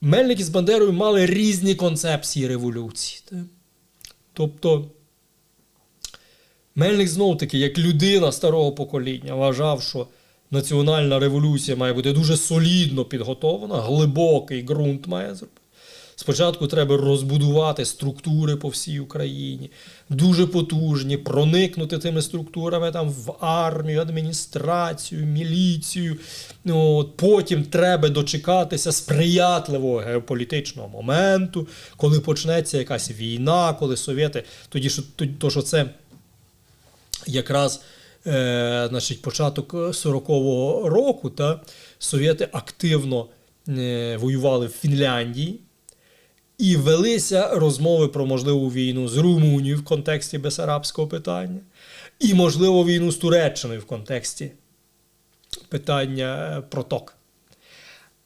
Мельник із Бандерою мали різні концепції революції. Тобто, Мельник знов таки, як людина старого покоління, вважав, що національна революція має бути дуже солідно підготовлена, глибокий ґрунт має зробити. Спочатку треба розбудувати структури по всій Україні, дуже потужні, проникнути тими структурами там в армію, адміністрацію, міліцію. Ну, От, потім треба дочекатися сприятливого геополітичного моменту, коли почнеться якась війна, коли совєти, тоді що, то, що це якраз е, значить, початок 40-го року, та, совєти активно е, воювали в Фінляндії. І велися розмови про можливу війну з Румунією в контексті Бесарабського питання, і, можливо, війну з Туреччиною в контексті питання е, проток.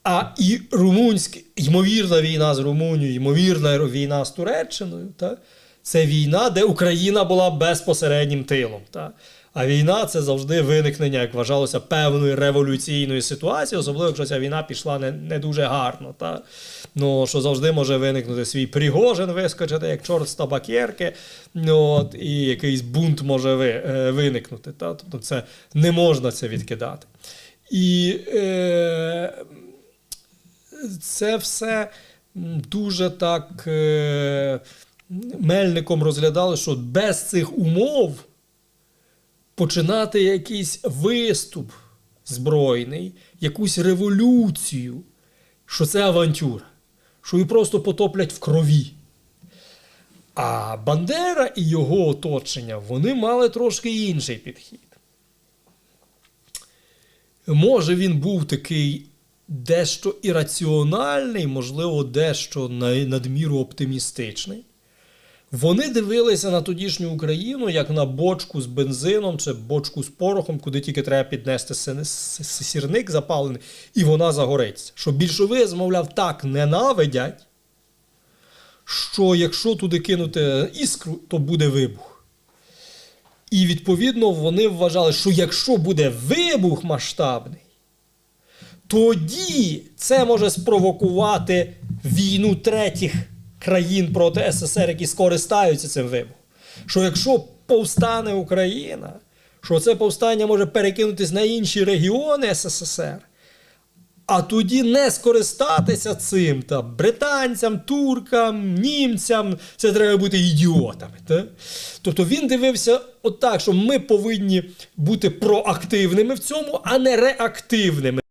А і румунська, ймовірна війна з Румунією, ймовірна війна з Туреччиною, та, це війна, де Україна була безпосереднім тилом. Та. А війна це завжди виникнення, як вважалося, певної революційної ситуації, особливо якщо ця війна пішла не, не дуже гарно. Та? Ну, що завжди може виникнути свій Пригожин, вискочити, як чорт з табакерки, ну, от, і якийсь бунт може ви, е, виникнути. Та? Тобто це не можна це відкидати. І е, це все дуже так е, мельником розглядали, що без цих умов починати якийсь виступ збройний, якусь революцію, що це авантюра, що її просто потоплять в крові. А Бандера і його оточення вони мали трошки інший підхід. Може, він був такий дещо ірраціональний, можливо, дещо на- надміру оптимістичний. Вони дивилися на тодішню Україну як на бочку з бензином чи бочку з порохом, куди тільки треба піднести сірник запалений, і вона загориться. Що більшовизм, мовляв, так ненавидять, що якщо туди кинути іскру, то буде вибух. І відповідно вони вважали, що якщо буде вибух масштабний, тоді це може спровокувати війну третіх країн проти СССР, які скористаються цим вибухом. Що якщо повстане Україна, що це повстання може перекинутись на інші регіони СССР, а тоді не скористатися цим та британцям, туркам, німцям, це треба бути ідіотами. Та? Тобто він дивився отак, що ми повинні бути проактивними в цьому, а не реактивними.